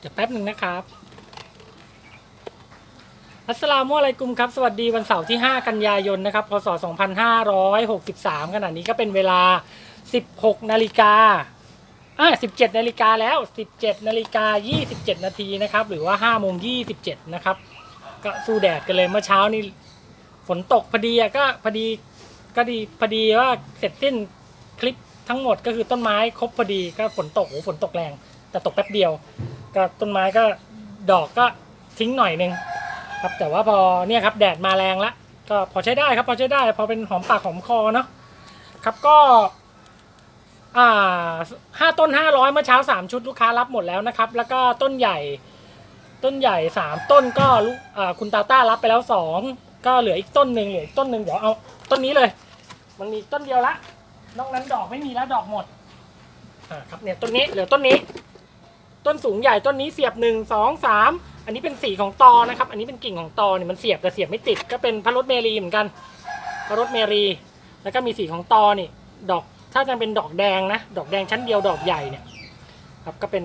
เดี๋ยวแป๊บหนึ่งนะครับอัสสลามุอะลัยกุมครับ สวัสดีวันเสาร์ที่ 5 กันยายนนะครับพศ 2563 ขณะนี้ก็เป็นเวลา 16 นาฬิกาอ่า17 นาฬิกาแล้ว 17 นาฬิกา 27 นาทีนะครับ หรือว่า5โมง27 นะครับ ก็สู้แดดกันเลยเมื่อเช้านี่ฝนตกพอดีอะก็พอดีก็ดีพอดีว่าเสร็จสิ้นคลิปทั้งหมดก็คือต้นไม้ครบพอดีก็ฝนตกโอ้ฝนตกแรง แต่ตกแป๊บเดียว ก็ต้นไม้ก็ดอกก็ทิ้งหน่อยนึงครับแต่ว่าพอเนี่ยครับแดดมาแรงละก็พอใช้ได้ครับพอใช้ได้พอเป็นหอมปากหอมคอเนาะครับก็อ่าห้าต้นห้าร้อยเมื่อเช้าสามชุดลูกค้ารับหมดแล้วนะครับ แล้วก็ต้นใหญ่ ต้นใหญ่สามต้นก็ลูกอ่าคุณตาต้ารับไปแล้วสองก็เหลืออีกต้นหนึ่งเหลืออีกต้นหนึ่งเดี๋ยวเอาต้นนี้เลย มันมีต้นเดียวละนอกนั้นดอกไม่มีแล้วดอกหมดอ่าครับเนี่ยต้นนี้เหลือต้นนี้ ต้นสูงใหญ่ต้นนี้เสียบหนึ่งสองสามอันนี้เป็นสีของตอนะครับ อันนี้เป็นกิ่งของตอเนี่ยมันเสียบแต่เสียบไม่ติด ก็เป็นพระรถเมรีเหมือนกันพระรถเมรี แล้วก็มีสีของตอนี่ดอกถ้าจะเป็นดอกแดงนะ ดอกแดงชั้นเดียวดอกใหญ่เนี่ยครับก็เป็น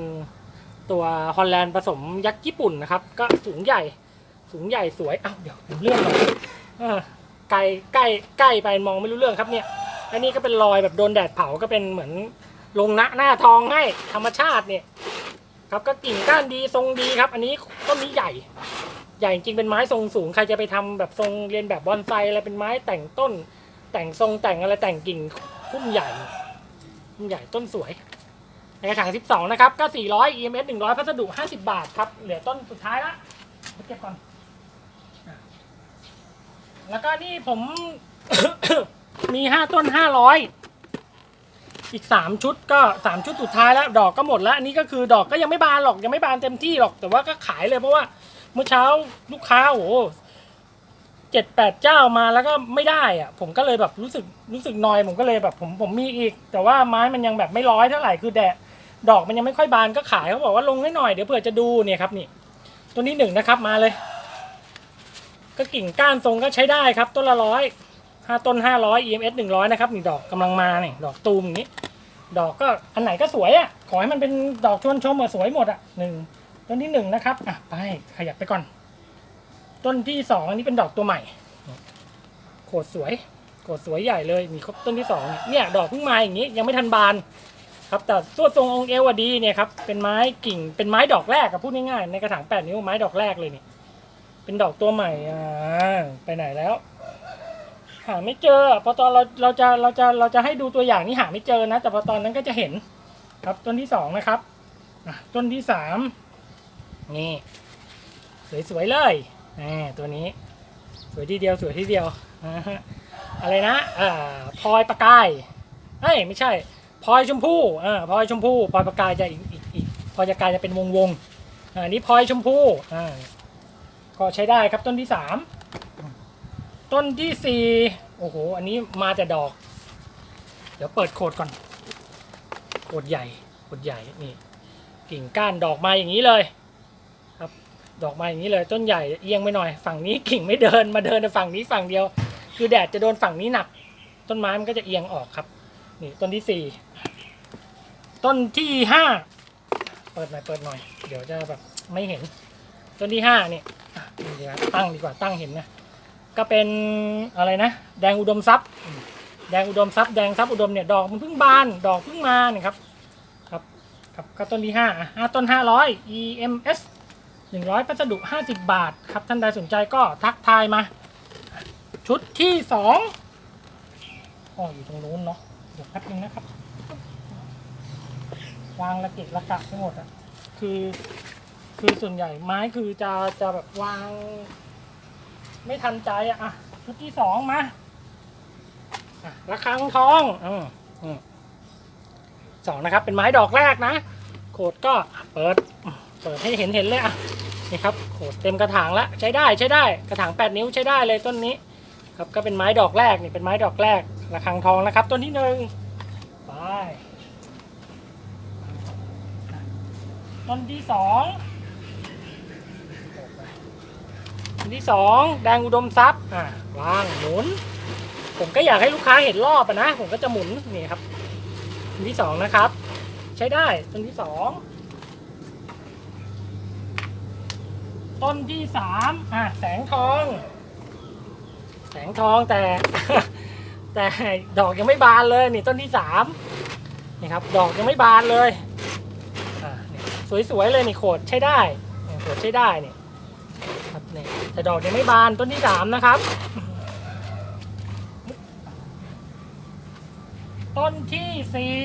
ตัวฮอลแลนด์ผสมยักษ์ญี่ปุ่นนะครับ ก็สูงใหญ่สูงใหญ่สวยอ้าวเดี๋ยวผมเลื่อนหน่อยไกลใกล้ใกล้ไปมองไม่รู้เรื่องครับเนี่ยอันนี้ก็เป็นรอยแบบโดนแดดเผาก็เป็นเหมือนลงหน้าหน้าทองให้ธรรมชาติเนี่ย ครับก็กิ่งก้านดีทรงดีครับ อันนี้ต้นนี้ใหญ่ ใหญ่จริงเป็นไม้ทรงสูง ใครจะไปทำแบบทรงเรียนแบบบอนไซอะไรเป็นไม้แต่งต้น แต่งทรงแต่งอะไรแต่งกิ่งพุ่มใหญ่พุ่มใหญ่ต้นสวย ในกระถาง 12 นะครับ ก็ 400 EMS 100 พัสดุ 50 บาทครับ เหลือต้นสุดท้ายละเก็บก่อน แล้วก็นี่ผมมี 5 ต้น 500 อีก 3 ชุดก็ 3 ชุดสุดท้ายแล้ว ดอกก็หมดแล้วอันนี้ก็คือดอกก็ยังไม่บานหรอกยังไม่บานเต็มที่หรอกแต่ว่าก็ขายเลยเพราะว่าเมื่อเช้าลูกค้าโอ้โหเจ็ดแปดเจ้ามาแล้วก็ไม่ได้อะผมก็เลยแบบรู้สึกรู้สึกนอยผมก็เลยแบบผมผมมีอีก แต่ว่าไม้มันยังแบบไม่ร้อยเท่าไหร่คือแดดดอกมันยังไม่ค่อยบานก็ขายเขาบอกว่าลงให้หน่อยเดี๋ยวเผื่อจะดูเนี่ยครับนี่ตัวนี้หนึ่งนะครับมาเลย ก็กิ่งก้านทรงก็ใช้ได้ครับต้นละร้อย ห้าต้นห้าร้อย EMS หนึ่งร้อยนะครับนี่ดอกกำลังมาเนี่ยดอกตูมอย่างนี้ ดอกก็อันไหนก็สวยอะ ขอให้มันเป็นดอกชวนชมอะสวยหมดอะหนึ่งต้นที่หนึ่งนะครับอะไปขยับไปก่อน ต้นที่สองอันนี้เป็นดอกตัวใหม่โขดสวยโขดสวยใหญ่เลยมีครบต้นที่สองเนี่ยดอกเพิ่งมาอย่างนี้ยังไม่ทันบาน ครับแต่ตัวทรงองค์เอวดีเนี่ยครับเป็นไม้กิ่งเป็นไม้ดอกแรกอะพูดง่ายๆในกระถางแปดนิ้วไม้ดอกแรกเลยนี่เป็นดอกตัวใหม่อ่าไปไหนแล้ว หาไม่เจอพอตอนเราเราจะเราจะเราจะให้ดูตัวอย่างนี้หาไม่เจอนะ แต่พอตอนนั้นก็จะเห็นครับต้นที่สองนะครับต้นที่สามนี่สวยๆเลยอ่ตัวนี้ สวยทีเดียวสวยทีเดียวอะไรนะอ่าพลอยประกายเอ้ยไม่ใช่พลอยชมพู่อ่าพลอยชมพู่พลอยประกายจะอีกอีกอีกพลอยประกายจะเป็นวงวงๆอ่านี่พลอยชมพู่อ่าก็ใช้ได้ครับต้นที่สาม ต้นที่สี่โอ้โห อันนี้มาแต่ดอก เดี๋ยวเปิดโคดก่อน โคดใหญ่ โคดใหญ่ นี่ กิ่งก้านดอกมาอย่างนี้เลย ครับ ดอกมาอย่างนี้เลย ต้นใหญ่เอียงไปหน่อย ฝั่งนี้กิ่งไม่เดิน มาเดินแต่ฝั่งนี้ฝั่งเดียว คือแดดจะโดนฝั่งนี้หนัก ต้นไม้มันก็จะเอียงออกครับ นี่ต้นที่สี่ ต้นที่ห้า เปิดหน่อย เปิดหน่อย เดี๋ยวจะแบบไม่เห็น ต้นที่ห้านี่อะนี่ดีกว่าตั้งดีกว่า ตั้งเห็นนะ ก็เป็นอะไรนะ แดงอุดมทรัพย์แดงอุดมทรัพย์แดงทรัพย์อุดมเนี่ยดอกมันเพิ่งบาน ดอกเพิ่งมาเนี่ยครับครับครับก็ต้นที่ห้าอะห้าต้นห้าร้อย EMS หนึ่งร้อยพัสดุห้าสิบบาทครับท่านใดสนใจก็ทักทายมา ชุดที่สองอ๋ออยู่ตรงนู้นเนาะเดี๋ยวแป๊บนึงนะครับ วางระเกะระกะไปหมดอะคือ คือส่วนใหญ่ไม้คือจะจะแบบวาง ไม่ทันใจอะอะชุดที่สองมาระฆังทองอืมอืมสองนะครับ เป็นไม้ดอกแรกนะ โขดก็เปิด เปิดให้เห็นเห็นเลยอะ นี่ครับ โขดเต็มกระถางแล้วใช้ได้ใช้ได้ กระถางแปดนิ้วใช้ได้เลยต้นนี้ ครับ ก็เป็นไม้ดอกแรกนี่เป็นไม้ดอกแรก ระฆังทองนะครับ ต้นที่หนึ่งไป ต้นที่สอง ต้นที่สองแดงอุดมทรัพย์อะวางหมุน ผมก็อยากให้ลูกค้าเห็นรอบนะ ผมก็จะหมุนนี่ครับต้นที่สองนะครับ ใช้ได้ต้นที่สองต้นที่สามอะแสงทอง แสงทองแต่ แต่ดอกยังไม่บานเลยนี่ต้นที่สามนี่ครับ ดอกยังไม่บานเลยอ่าสวยๆเลยนี่โขดใช้ได้โขดใช้ได้เนี่ครับนี่ แต่ดอกยังไม่บานต้นที่สามนะครับ ต้นที่สี่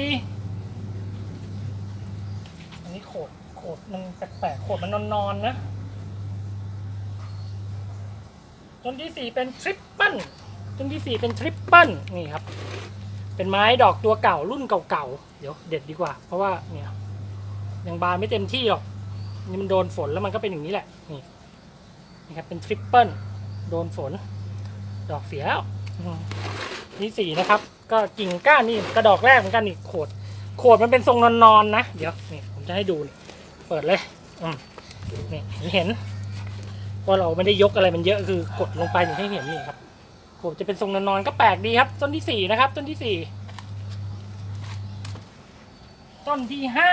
อันนี้โขดโขดมันแปลกๆโขดมันนอนๆนนะต้นที่สี่เป็นทริปเปิลต้นที่สี่เป็นทริปเปิลนี่ครับ เป็นไม้ดอกตัวเก่ารุ่นเก่าๆเดี๋ยวเด็ดดีกว่า เพราะว่าเนี่ยยังบานไม่เต็มที่หรอกนี่มันโดนฝนแล้วมันก็เป็นอย่างนี้แหละนี่ ครับเป็นทริปเปิลโดนฝน ดอกเสียแล้วนี่สี่นะครับ ก็กิ่งก้านนี่กระดอกแรกเหมือนกันนี่โขดโขดมันเป็นทรงนอนๆนนะ เดี๋ยวนี่ผมจะให้ดูเปิดเลยอืมนี่เห็นเพราเราไม่ได้ยกอะไรมันเยอะคือกดลงไปอย่างที่เห็นนี่ครับผมจะเป็นทรงนอนๆก็แปลกดีครับ ต้นที่สี่นะครับ ต้นที่สี่ต้นที่ห้า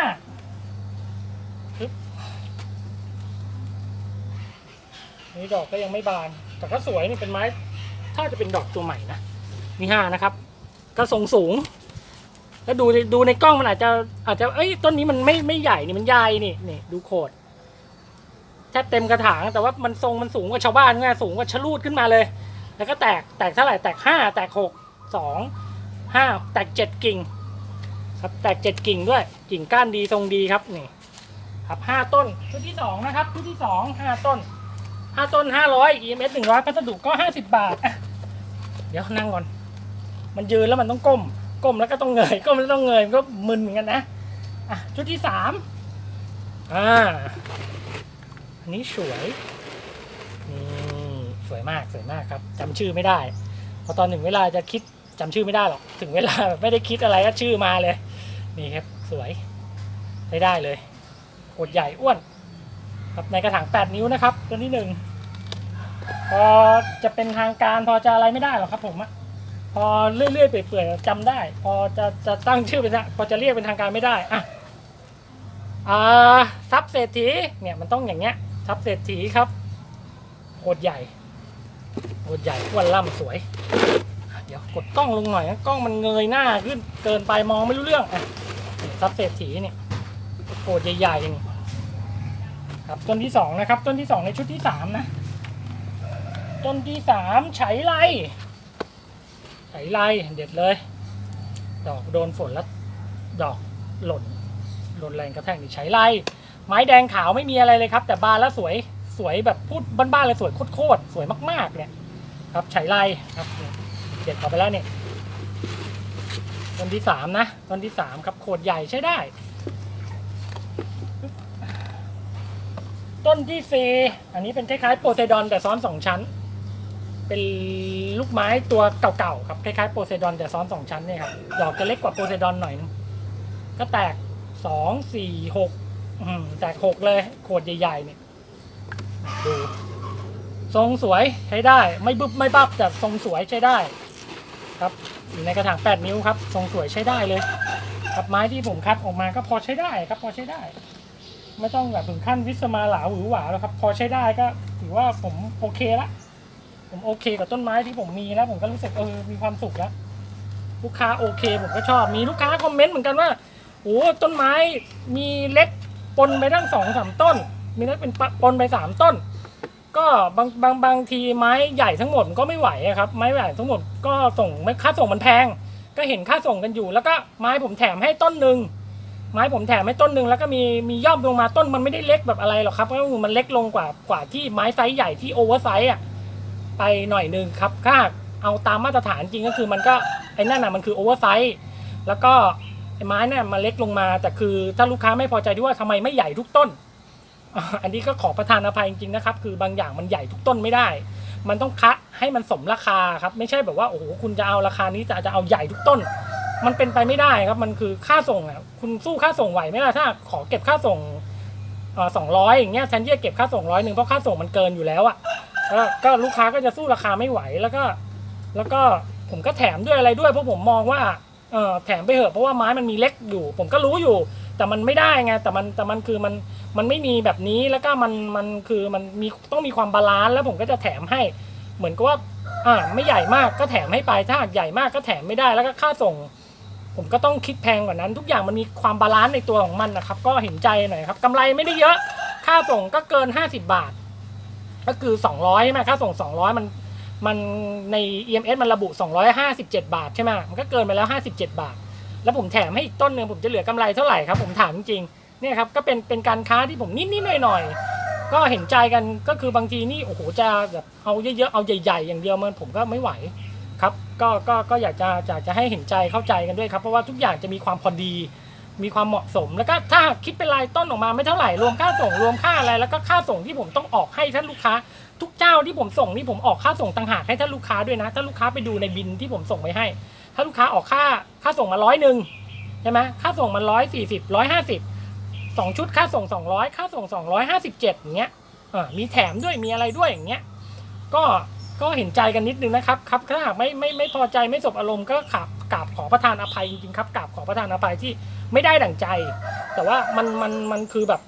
ปึ๊บ นี่ดอกก็ยังไม่บาน แต่ก็สวยนี่เป็นไม้ ถ้าจะเป็นดอกตัวใหม่นะนี่ห้านะครับ ก็ทรงสูง แล้วดูดูในกล้องมันอาจจะอาจจะ เอ้ย ต้นนี้มันไม่ไม่ใหญ่นี่มันใหญ่นี่นี่ดูโคดแทบเต็มกระถาง แต่ว่ามันทรงมันสูงกว่าชาวบ้านไงสูงกว่าชะลูดขึ้นมาเลย แล้วก็แตกแตกเท่าไหร่แตกห้าแตกหกสองห้าแตกเจ็ดกิ่ง ครับแตกเจ็ดกิ่งด้วย กิ่งก้านดีทรงดีครับนี่ ครับห้าต้นชุดที่สองนะครับชุดที่สองห้าต้น ห้าต้นห้าร้อย EMS หนึ่งร้อยพัสดุก็ห้าสิบบาท เดี๋ยวนั่งก่อน มันยืนแล้วมันต้องก้ม ก้มแล้วก็ต้องเงย ก้มแล้วต้องเงย มันก็มึนเหมือนกันนะ อะ ชุดที่สามอ่า อันนี้สวย นี่สวยมาก สวยมากครับจำชื่อไม่ได้ พอตอนถึงเวลาจะคิดจำชื่อไม่ได้หรอก ถึงเวลาแบบไม่ได้คิดอะไรก็ชื่อมาเลย นี่ครับ สวยใช้ได้เลยโคตรใหญ่อ้วนครับในกระถาง 8 นิ้วนะครับ ตัวที่หนึ่ง พอจะเป็นทางการพอจะอะไรไม่ได้หรอกครับผมอะพอเรื่อยๆเปื่อยๆจำได้ พอจะจะตั้งชื่อเป็นพอจะเรียกเป็นทางการไม่ได้อะอ่าซับเศรษฐีเนี่ยมันต้องอย่างเงี้ยทับเศรษฐีครับโคตรใหญ่โคตรใหญ่อ้วนล่ำสวย เดี๋ยวกดกล้องลงหน่อยนะกล้องมันเงยหน้าขึ้นเกินไปมองไม่รู้เรื่องอะนี่ทับเศรษฐีเนี่ยโคตรใหญ่ๆนี่ครับต้นที่สองนะครับต้นที่สองในชุดที่สามนะ ต้นที่สามไฉไลไฉไลเด็ดเลย ดอกโดนฝนแล้วดอกหล่นหล่นแรงกระแทกนี่ไฉไลไม้แดงขาวไม่มีอะไรเลยครับ แต่บานแล้วสวยสวยแบบพูดบ้านๆเลยสวยโคตรๆสวยมากๆเนี่ยครับไฉไลครับเด็ดต่อไปแล้วเนี่ยต้นที่สามนะต้นที่สามครับโคดใหญ่ใช้ได้ต้นที่สี่อันนี้เป็นคล้ายๆโปไซดอนแต่ซ้อนสองชั้น เป็นลูกไม้ตัวเก่าๆครับคล้ายๆโปไซดอนแต่ซ้อนสองชั้นเนี่ยครับดอกจะเล็กกว่าโปไซดอนหน่อยนึงก็แตกสองสี่หกอืมแตกหกเลยโขดใหญ่ๆเนี่ยดูทรงสวยใช้ได้ ไม่บึบไม่บับแต่ทรงสวยใช้ได้ ครับอยู่ในกระถาง8นิ้วครับ ทรงสวยใช้ได้เลย ครับไม้ที่ผมคัดออกมาก็พอใช้ได้ครับ พอใช้ได้ ไม่ต้องแบบถึงขั้นวิสมาหลาหวือหวาแล้วครับ พอใช้ได้ก็ถือว่าผมโอเคละ ผมโอเคกับต้นไม้ที่ผมมีแล้ว ผมก็รู้สึกเออมีความสุขแล้ว ลูกค้าโอเค ผมก็ชอบมีลูกค้าคอมเมนต์เหมือนกันว่าโอ้ต้นไม้มีเล็กปนไปตั้งสองสามต้น มีเล็กเป็นปนไปสามต้น ก็บางบางบางทีไม้ใหญ่ทั้งหมดก็ไม่ไหวครับไม้ใหญ่ทั้งหมดก็ส่งไม่ค่าส่งมันแพง ก็เห็นค่าส่งกันอยู่ แล้วก็ไม้ผมแถมให้ต้นหนึ่งไม้ผมแถมให้ต้นหนึ่งแล้วก็มีมีย่อมลงมาต้นมันไม่ได้เล็กแบบอะไรหรอกครับเพราะว่ามันเล็กลงกว่ากว่าที่ไม้ไซส์ใหญ่ที่โอเวอร์ไซส์อะ ไปหน่อยหนึงครับถ้าเอาตามมาตรฐานจริงก็คือมันก็ไอ้นั่นน่ะมันคือโอเวอร์ไซส์แล้วก็ไอ้ไม้เนี่ยมาเล็กลงมา แต่คือถ้าลูกค้าไม่พอใจที่ว่าทำไมไม่ใหญ่ทุกต้น อันนี้ก็ขอประทานอภัยจริงๆนะครับ คือบางอย่างมันใหญ่ทุกต้นไม่ได้ มันต้องคะให้มันสมราคาครับ ไม่ใช่แบบว่าโอ้โหคุณจะเอาราคานี้แต่จะเอาใหญ่ทุกต้น มันเป็นไปไม่ได้ครับมันคือค่าส่งอะคุณสู้ค่าส่งไหวไหมล่ะถ้าขอเก็บค่าส่งสองร้อยอย่างเงี้ยแทนที่จะเก็บค่าส่งร้อยหนึ่งเพราะค่าส่งมันเกินอยู่แล้วอะ ก็ก็ลูกค้าก็จะสู้ราคาไม่ไหวแล้วก็ แล้วก็ผมก็แถมด้วยอะไรด้วยเพราะผมมองว่าเออแถมไปเถอะเพราะว่าไม้มันมีเล็กอยู่ ผมก็รู้อยู่ แต่มันไม่ได้ไงแต่มันแต่มันคือมันมันไม่มีแบบนี้แล้วก็มันมันคือมันมีต้องมีความบาลานซ์แล้วผมก็จะแถมให้ เหมือนกับว่าอ่าไม่ใหญ่มากก็แถมให้ไปถ้าหากใหญ่มากก็แถมไม่ได้แล้วก็ค่าส่ง ผมก็ต้องคิดแพงกว่านั้น ทุกอย่างมันมีความบาลานซ์ในตัวของมันนะครับ ก็เห็นใจหน่อยครับกำไรไม่ได้เยอะ ค่าส่งก็เกิน 50 บาท ก็คือ 200ใช่ไหมค่าส่ง 200 มันมันใน EMS มันระบุ 257 บาทใช่ไหมมันก็เกินไปแล้ว 57 บาท แล้วผมแถมให้อีกต้นหนึ่งผมจะเหลือกำไรเท่าไหร่ครับผมถามจริงๆเนี่ยครับก็เป็นเป็นการค้าที่ผมนิดๆหน่อยๆ ก็เห็นใจกันก็คือบางทีนี่โอ้โหจะแบบเอาเยอะๆเอาใหญ่ๆ อย่างเดียวมันผมก็ไม่ไหวครับก็ก็ก็อยากจะจะจะให้เห็นใจเข้าใจกันด้วยครับเพราะว่าทุกอย่างจะมีความพอดี มีความเหมาะสม แล้วก็ถ้าคิดเป็นรายต้นออกมาไม่เท่าไหร่รวมค่าส่งรวมค่าอะไร แล้วก็ค่าส่งที่ผมต้องออกให้ท่านลูกค้า ทุกเจ้าที่ผมส่งนี่ผมออกค่าส่งต่างหากให้ท่านลูกค้าด้วยนะถ้าลูกค้าไปดูในบินที่ผมส่งไปให้ ถ้าลูกค้าออกค่าค่าส่งมาร้อยหนึ่งใช่ไหมค่าส่งมันร้อยสี่สิบร้อยห้าสิบสองชุดค่าส่งสองร้อยค่าส่งสองร้อยห้าสิบเจ็ดอย่างเงี้ยมีแถมด้วยมีอะไรด้วยอย่างเงี้ยก็ก็เห็นใจกันนิดนึงนะครับครับถ้าหากไม่ไม่ไม่พอใจไม่สบอารมณ์ก็ขับกราบขอประทานอภัยจริงๆครับกราบขอประทานอภัยที่ ไม่ได้ดั่งใจ แต่ว่ามันมันมันคือแบบ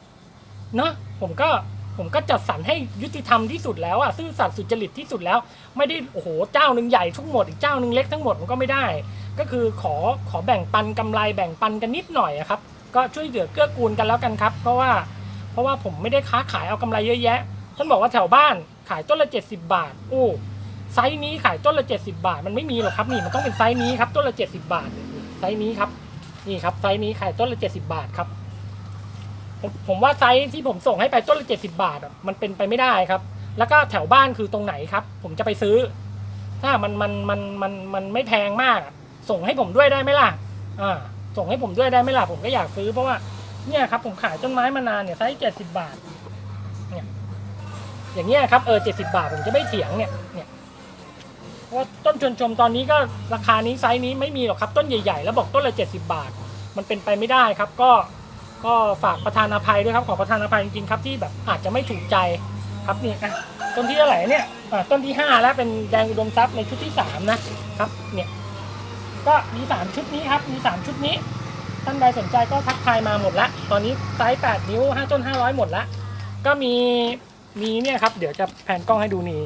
เนาะผมก็ผมก็จัดสรรให้ยุติธรรมที่สุดแล้วอะซื่อสัตย์สุจริตที่สุดแล้ว ไม่ได้โอ้โหเจ้าหนึ่งใหญ่ทุกหมดอีกเจ้าหนึ่งเล็กทั้งหมดมันก็ไม่ได้ ก็คือขอขอแบ่งปันกำไรแบ่งปันกันนิดหน่อยอะครับ ก็ช่วยเหลือเกื้อกูลกันแล้วกันครับ เพราะว่าเพราะว่าผมไม่ได้ค้าขายเอากำไรเยอะแยะท่านบอกว่าแถวบ้านขายต้นละ 70 บาท โอ้ไซส์นี้ขายต้นละ 70 บาท มันไม่มีหรอกครับนี่มันต้องเป็นไซส์นี้ครับต้นละ 70 บาทไซส์นี้ครับ นี่ครับไซส์นี้ขายต้นละ70บาทครับผมผมว่าไซส์ที่ผมส่งให้ไปต้นละ70บาทมันเป็นไปไม่ได้ครับ แล้วก็แถวบ้านคือตรงไหนครับ ผมจะไปซื้อ ถ้ามันมันมันมันมันไม่แพงมาก ส่งให้ผมด้วยได้ไหมล่ะอ่าส่งให้ผมด้วยได้ไหมล่ะผมก็อยากซื้อเพราะว่าเนี่ยครับผมขายต้นไม้มานานเนี่ยไซส์70บาทเนี่ยอย่างเงี้ยครับเออเจ็ดสิบาทผมจะไม่เถียงเนี่ยเนี่ย เพราะว่าต้นชวนชมตอนนี้ก็ราคานี้ไซส์นี้ไม่มีหรอกครับต้นใหญ่ๆ แล้วบอกต้นละเจ็ดสิบาท มันเป็นไปไม่ได้ครับก็ก็ฝากประธานอภัยด้วยครับขอประธานอภัยจริงๆครับที่แบบอาจจะไม่ถูกใจครับนี่อะต้นที่เท่าไหร่เนี่ยต้นที่ห้าแล้วเป็นแดงอุดมทรัพย์ในชุดที่สามนะครับเนี่ยก็มีสามชุดนี้ครับมีสามชุดนี้ท่านใดสนใจก็ทักทายมาหมดละ ตอนนี้ไซส์แปดนิ้วห้าต้นห้าร้อยหมดละ ก็มีมีเนี่ยครับ เดี๋ยวจะแผนกล้องให้ดูนี่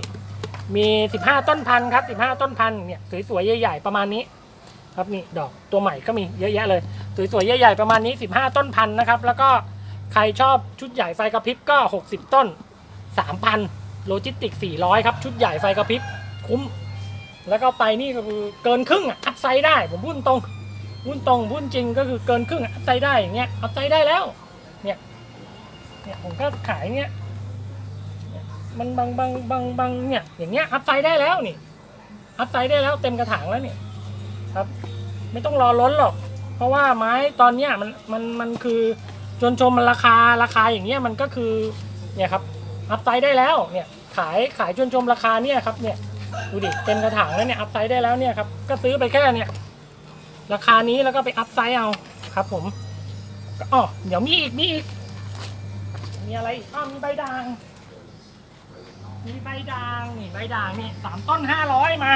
มี 15 ต้นพันธุ์ครับ 15 ต้นพันธุ์เนี่ยสวยๆใหญ่ๆประมาณนี้ ครับนี่ดอกตัวใหม่ก็มีเยอะแยะเลยสวยๆใหญ่ๆประมาณนี้ 15 ต้นพันธุ์นะครับ แล้วก็ใครชอบชุดใหญ่ไฟกระพริบก็ 60 ต้น 3,000 โลจิสติก 400 ครับ ชุดใหญ่ไฟกระพริบคุ้ม แล้วก็ไปนี่ก็คือเกินครึ่งอะอัพไซด์ได้ผมพูดตรงพูดตรงพูดจริงก็คือเกินครึ่งอะอัพไซด์ได้อย่างเงี้ยอัพไซด์ได้แล้วเนี่ยเนี่ยผมก็ขายเนี่ย มันบางบางบางบางเนี่ยอย่างเงี้ยอัพไซด์ได้แล้วนี่อัพไซด์ได้แล้วเต็มกระถางแล้วเนี่ยครับ ไม่ต้องรอล้นหรอก เพราะว่าไม้ตอนเนี้ยมันมันมันคือจนชมมันราคาราคาอย่างเงี้ยมันก็คือเนี่ยครับอัพไซด์ได้แล้วเนี่ยขายขายจนชมราคาเนี่ยครับเนี่ยดูดิเต็มกระถางแล้วเนี่ยอัพไซด์ได้แล้วเนี่ยครับก็ซื้อไปแค่เนี่ยราคานี้แล้วก็ไปอัพไซด์เอาครับ ผมอ๋อเดี๋ยวมีอีกมีอีกมีอะไรอีกอ้าวมีใบด่าง มีใบด่างนี่ใบด่างนี่สามต้นห้าร้อยมา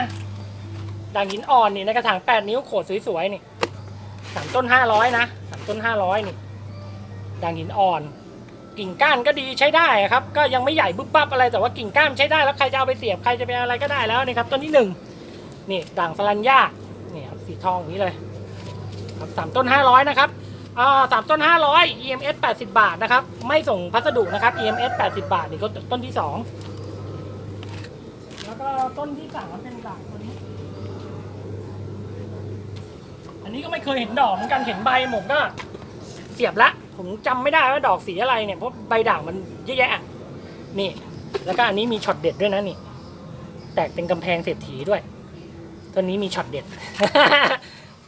ด่างหินอ่อนนี่ในกระถางแปดนิ้วโขดสวยๆนี่สามต้นห้าร้อยนะสามต้นห้าร้อยนี่ ด่างหินอ่อน กิ่งก้านก็ดีใช้ได้ครับ ก็ยังไม่ใหญ่บึ๊บปั๊บอะไรแต่ว่ากิ่งก้านใช้ได้แล้วใครจะเอาไปเสียบใครจะไปอะไรก็ได้แล้วนี่ครับต้นที่หนึ่งนี่ด่างสลัญญานี่ครับสีทองอย่างนี้เลยครับสามต้นห้าร้อยนะครับอ่าสามต้นห้าร้อย EMS แปดสิบบาทนะครับ ไม่ส่งพัสดุนะครับ EMS แปดสิบบาทนี่ก็ต้นที่สอง แล้วก็ต้นที่สามเป็นด่างตัวนี้ อันนี้ก็ไม่เคยเห็นดอกเหมือนกันเห็นใบผมก็ เสียบละ ผมจำไม่ได้ว่าดอกสีอะไรเนี่ยเพราะใบด่างมันเยอะแยะนี่ แล้วก็อันนี้มีช็อตเด็ดด้วยนะนี่ แตกเป็นกำแพงเศรษฐีด้วยต้นนี้มีช็อตเด็ด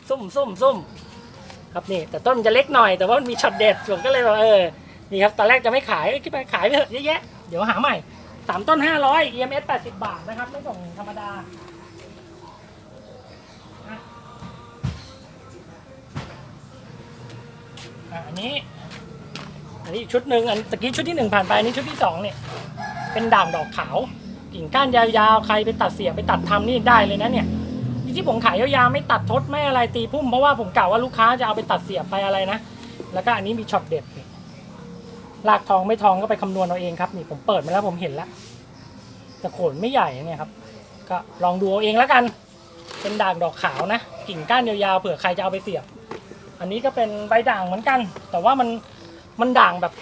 ซุ่มซุ่มซุ่มครับนี่ แต่ต้นจะเล็กหน่อยแต่ว่ามันมีช็อตเด็ดผมก็เลยแบบเออนี่ครับตอนแรกจะไม่ขายเอ้ยคิดไปขายไปเถอะเยอะแยะเดี๋ยวหาใหม่ สามต้นห้าร้อย EMS แปดสิบบาทนะครับ ไม่ส่งธรรมดาอะอันนี้ อันนี้อีกชุดหนึ่งอันตะกี้ชุดที่หนึ่งผ่านไปอันนี้ชุดที่สองเนี่ย เป็นด่างดอกขาวกิ่งก้านยาวๆ ใครไปตัดเสียบไปตัดทำนี่ได้เลยนะเนี่ยที่ผมขายยาวๆไม่ตัดทดไม่อะไรตีพุ่มเพราะว่าผมกล่าวว่าลูกค้าจะเอาไปตัดเสียบไปอะไรนะ แล้วก็อันนี้มีช็อตเด็ด ลากทองไม่ทองก็ไปคำนวณเอาเองครับนี่ผมเปิดมาแล้วผมเห็นแล้วแต่โขนไม่ใหญ่เนี่ยครับ ก็ลองดูเอาเองแล้วกัน เป็นด่างดอกขาวนะ กิ่งก้านยาวๆเผื่อใครจะเอาไปเสียบ อันนี้ก็เป็นใบด่างเหมือนกัน แต่ว่ามันมันด่างแบบ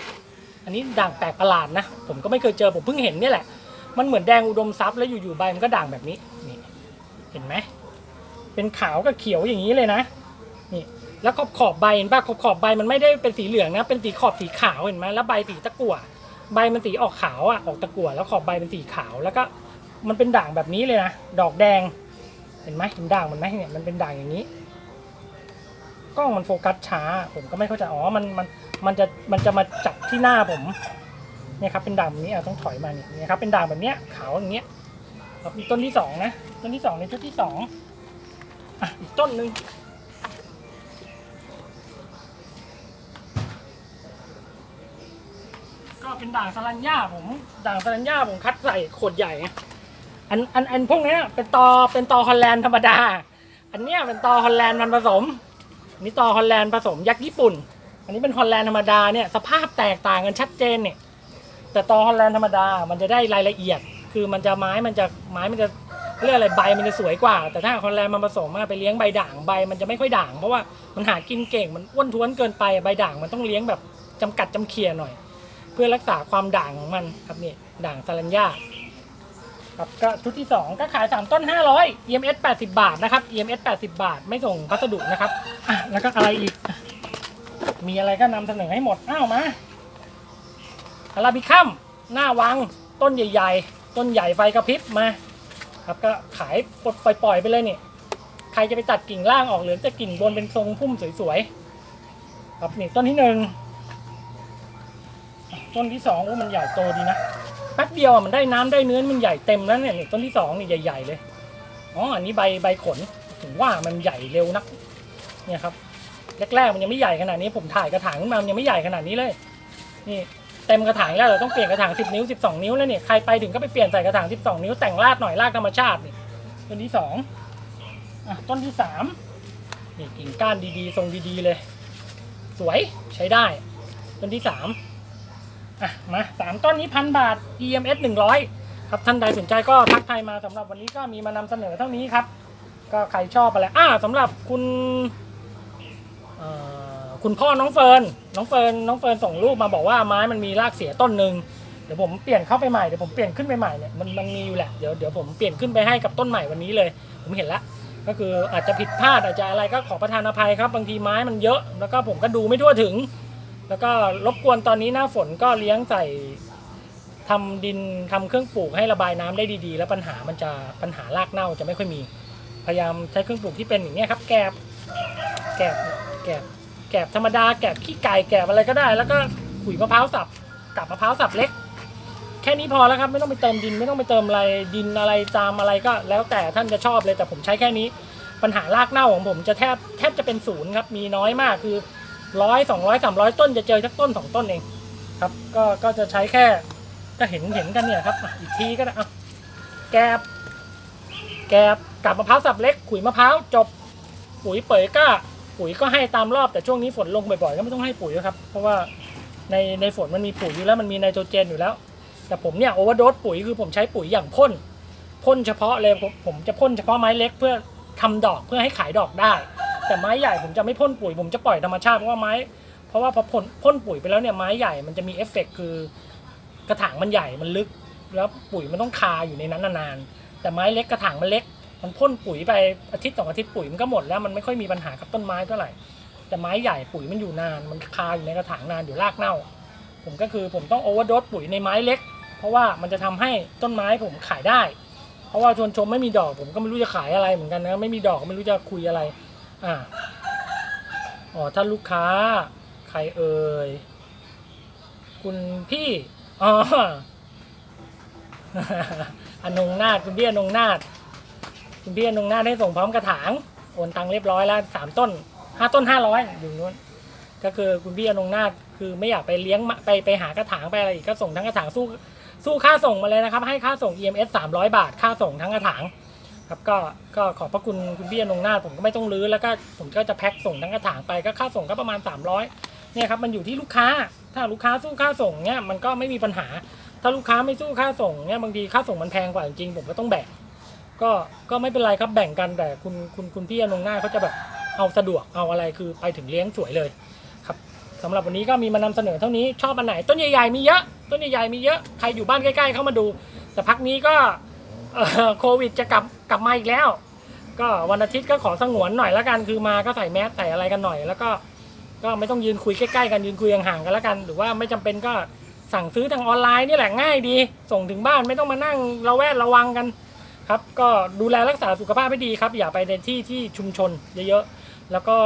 อันนี้ด่างแปลกประหลาดนะ ผมก็ไม่เคยเจอผมเพิ่งเห็นนี่แหละ มันเหมือนแดงอุดมทรัพย์แล้วอยู่ๆใบมันก็ด่างแบบนี้นี่เห็นไหมเป็นขาวกับเขียวอย่างนี้เลยนะนี่ แล้วขอบขอบใบเห็นป่ะขอบขอบใบมันไม่ได้เป็นสีเหลืองนะ เป็นสีขอบสีขาวเห็นไหมแล้วใบสีตะกั่วใบมันสีออกขาวอะออกตะกั่วแล้วขอบใบเป็นสีขาวแล้วก็มันเป็นด่างแบบนี้เลยนะดอกแดง เห็นไหมเห็นด่างมันไหมเนี่ยมันเป็นด่างอย่างนี้กล้องมันโฟกัสช้า ผมก็ไม่เข้าใจอ๋อมันมันมันจะมันจะมาจับที่หน้าผมเนี่ยครับเป็นด่างแบบนี้อะต้องถอยมาเนี่ยเนี่ยครับเป็นด่างแบบเนี้ยขาวอย่างเงี้ยมีต้นที่สองนะต้นที่สองในชุดที่สองอะอีกต้นหนึ่ง ก็เป็นด่างสลัญญาผมด่างสลัญญาผมคัดใส่ขวดใหญ่ไงอันอันอันพวกเนี้ยเป็นตอเป็นตอฮอลแลนด์ธรรมดา อันเนี้ยเป็นตอฮอลแลนด์มันผสมอันนี้ตอฮอลแลนด์ผสมยักษ์ญี่ปุ่น อันนี้เป็นฮอลแลนด์ธรรมดาเนี่ยสภาพแตกต่างกันชัดเจนเนี่ยแต่ตอฮอลแลนด์ธรรมดามันจะได้รายละเอียด คือมันจะไม้มันจะไม้มันจะเรียกอะไรใบมันจะสวยกว่า แต่ถ้าฮอลแลนด์มันผสมมาไปเลี้ยงใบด่างใบมันจะไม่ค่อยด่างเพราะว่ามันหากินเก่งมันอ้วนท้วนเกินไปใบด่างมันต้องเลี้ยงแบบจำกัดจำเคียหน่อย พื่อรักษาความด่างของมันครับนี่ด่างซาลัญญาครับก็ชุดที่ 2 ก็ขาย 3 ต้น 500 EMS 80 บาทนะครับ EMS 80 บาท ไม่ส่งพัสดุนะครับอะแล้วก็อะไรอีก มีอะไรก็นำเสนอให้หมด อ้าวมาอาราบิคัมหน้าวัง ต้นใหญ่ ๆ ต้นใหญ่ไฟกระพริบมา ครับก็ขายปลดปล่อย ๆ ไปเลยนี่ใครจะไปตัดกิ่งล่างออกหรือจะกิ่งบนเป็นทรงพุ่มสวยๆครับนี่ต้นที่หนึ่ง ต้นที่สองโอ้มันใหญ่โตดีนะแป๊บเดียวอะมันได้น้ำได้เนื้อมันใหญ่เต็มแล้วเนี่ยต้นที่สองนี่ใหญ่ ๆ เลยอ๋ออันนี้ใบใบขนถึงว่ามันใหญ่เร็วนัก เนี่ยครับแรกๆมันยังไม่ใหญ่ขนาดนี้ผมถ่ายกระถางขึ้นมามันยังไม่ใหญ่ขนาดนี้เลย นี่เต็มกระถางแล้วเราต้องเปลี่ยนกระถาง 10 นิ้ว 12 นิ้วแล้วเนี่ยใครไปถึงก็ไปเปลี่ยนใส่กระถาง 12 นิ้วแต่งรากหน่อยรากธรรมชาตินี่ต้นที่สองอะต้นที่สามนี่กิ่งก้านดีๆ ทรงดีๆเลย สวยใช้ได้ ต้นที่สาม อะมาสามต้นนี้พันบาท EMS หนึ่งร้อยครับท่านใดสนใจก็ทักไทายมาสำหรับวันนี้ก็มีมานำเสนอเท่านี้ครับ ก็ใครชอบอะไรอ่าสำหรับคุณคุณพ่อน้องเฟิร์นน้องเฟิร์นน้องเฟิร์นส่งรูปมาบอกว่าไม้มันมีรากเสียต้นหนึ่งเดี๋ยวผมเปลี่ยนเข้าไปใหม่เดี๋ยวผมเปลี่ยนขึ้นไปใหม่เนี่ยมันมันมีอยู่แหละเดี๋ยวเดี๋ยวผมเปลี่ยนขึ้นไปให้กับต้นใหม่วันนี้เลย ผมเห็นล้วก็คืออาจจะผิดพลาดอาจจะอะไรก็ขอประทานอภัยครับ บางทีไม้มันเยอะ แล้วก็ผมก็ดูไม่ทั่วถึง แล้วก็รบกวนตอนนี้หน้าฝนก็เลี้ยงใส่ทำดินทำเครื่องปลูกให้ระบายน้ำได้ดีๆ แล้วปัญหามันจะปัญหารากเน่าจะไม่ค่อยมี พยายามใช้เครื่องปลูกที่เป็นอย่างเงี้ยครับ แกบแกบแกบแกบธรรมดาแกบขี้ไก่แกบอะไรก็ได้ แล้วก็ขุยมะพร้าวสับกับมะพร้าวสับเล็ก แค่นี้พอแล้วครับไม่ต้องไปเติมดินไม่ต้องไปเติมอะไรดินอะไรตามอะไรก็ แล้วแต่ท่านจะชอบเลยแต่ผมใช้แค่นี้ ปัญหารากเน่าของผมจะแทบแทบจะเป็นศูนย์ครับมีน้อยมากคือ ร้อยสองร้อยสามร้อยต้นจะเจอสักต้นสองต้นเองครับ ก็ก็จะใช้แค่ก็เห็นเห็นกันเนี่ยครับอะอีกทีก็ได้อะแกบ แกบกับมะพร้าวสับเล็กขุยมะพร้าวจบ ปุ๋ยเป๋ยก้าปุ๋ยก็ให้ตามรอบแต่ช่วงนี้ฝนลงบ่อยๆก็ไม่ต้องให้ปุ๋ยแล้วครับ เพราะว่าในในฝนมันมีปุ๋ยอยู่แล้วมันมีไนโตรเจนอยู่แล้ว แต่ผมเนี่ยโอเวอร์โดสปุ๋ยคือผมใช้ปุ๋ยอย่างพ่นพ่นเฉพาะเลยผมผมจะพ่นเฉพาะไม้เล็กเพื่อทำดอกเพื่อให้ขายดอกได้ แต่ไม้ใหญ่ผมจะไม่พ่นปุ๋ยผมจะปล่อยธรรมชาติเพราะว่าไม้ เพราะว่าพอพ่นพ่นปุ๋ยไปแล้วเนี่ยไม้ใหญ่มันจะมีเอฟเฟกต์คือกระถางมันใหญ่มันลึก แล้วปุ๋ยมันต้องคาอยู่ในนั้นนานๆแต่ไม้เล็กกระถางมันเล็ก มันพ่นปุ๋ยไปอาทิตย์สองอาทิตย์ปุ๋ยมันก็หมดแล้วมันไม่ค่อยมีปัญหากับต้นไม้เท่าไหร่แต่ไม้ใหญ่ปุ๋ยมันอยู่นานมันคาอยู่ในกระถางนานเดี๋ยวรากเน่า ผมก็คือผมต้องโอเวอร์โดสปุ๋ยในไม้เล็ก เพราะว่ามันจะทำให้ต้นไม้ผมขายได้ เพราะว่าชวนชมไม่มีดอกผมก็ไม่รู้จะขายอะไรเหมือนกันนะไม่มีดอกก็ไม่รู้จะคุยอะไร อ่าอ๋อท่านลูกค้าใครเอ่ย คุณพี่อ๋ออนงนาดคุณพี่อนงนาดคุณพี่อนงนาดให้ส่งพร้อมกระถางโอนตังเรียบร้อยแล้วสามต้นห้าต้นห้าร้อยอยู่นู้นก็คือคุณพี่อนงนาดคือไม่อยากไปเลี้ยงไปไปหากระถางไปอะไรอีกก็ส่งทั้งกระถางสู้สู้ค่าส่งมาเลยนะครับ ให้ค่าส่ง EMS 300 บาท ค่าส่งทั้งกระถาง ครับก็ก็ขอบพระคุณคุณพี่อนงนาถผมก็ไม่ต้องรื้อแล้วก็ผมก็จะแพ็คส่งทั้งกระถางไปก็ค่าส่งก็ประมาณ 300เนี่ยครับมันอยู่ที่ลูกค้า ถ้าลูกค้าสู้ค่าส่งเนี่ยมันก็ไม่มีปัญหา ถ้าลูกค้าไม่สู้ค่าส่งเนี่ยบางทีค่าส่งมันแพงกว่าจริงผมก็ต้องแบ่งก็ก็ไม่เป็นไรครับแบ่งกันแต่คุณคุณคุณพี่อนงหน้าเขาจะแบบเอาสะดวกเอาอะไรคือไปถึงเลี้ยงสวยเลยครับสำหรับวันนี้ก็มีมานำเสนอเท่านี้ชอบอันไหนต้นใหญ่ๆมีเยอะต้นใหญ่ๆมีเยอะใครอยู่บ้านใกล้ๆเข้ามาดู แต่พักนี้ก็ เออโควิดจะกลับกลับมาอีกแล้ว ก็วันอาทิตย์ก็ขอสงวนหน่อยละกันคือมาก็ใส่แมสใส่อะไรกันหน่อย แล้วก็ก็ไม่ต้องยืนคุยใกล้ๆกันยืนคุยห่างๆกันละกัน หรือว่าไม่จำเป็นก็สั่งซื้อทางออนไลน์นี่แหละง่ายดี ส่งถึงบ้านไม่ต้องมานั่งระแวดระวังกันครับ ก็ดูแลรักษาสุขภาพให้ดีครับ อย่าไปในที่ที่ชุมชนเยอะๆแล้วก็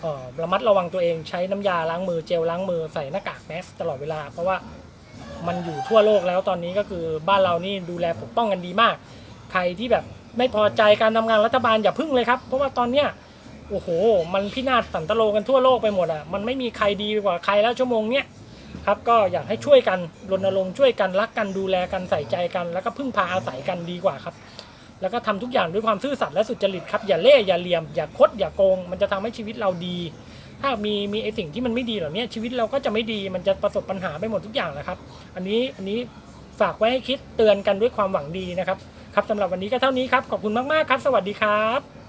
เอ่อระมัดระวังตัวเองใช้น้ำยาล้างมือเจลล้างมือใส่หน้ากากแมสตลอดเวลาเพราะว่า มันอยู่ทั่วโลกแล้วตอนนี้ก็คือบ้านเรานี่ดูแลปกป้องกันดีมาก ใครที่แบบไม่พอใจการทำงานรัฐบาลอย่าพึ่งเลยครับ เพราะว่าตอนเนี้ยโอ้โห มันพินาศสันตโลกันทั่วโลกไปหมดอะมันไม่มีใครดีกว่าใครแล้วชั่วโมงเนี้ยครับก็อยากให้ช่วยกันรณรงค์ช่วยกันรักกันดูแลกันใส่ใจกัน แล้วก็พึ่งพาอาศัยกันดีกว่าครับ แล้วก็ทำทุกอย่างด้วยความซื่อสัตย์และสุจริตครับอย่าเล่ห์อย่าเหลี่ยม อย่าคดอย่าโกง มันจะทำให้ชีวิตเราดี ถ้ามีมีไอสิ่งที่มันไม่ดีเหล่านี้ชีวิตเราก็จะไม่ดีมันจะประสบปัญหาไปหมดทุกอย่างแหละครับ อันนี้อันนี้ฝากไว้ให้คิดเตือนกันด้วยความหวังดีนะครับ ครับสำหรับวันนี้ก็เท่านี้ครับ ขอบคุณมาก ๆ ครับ สวัสดีครับ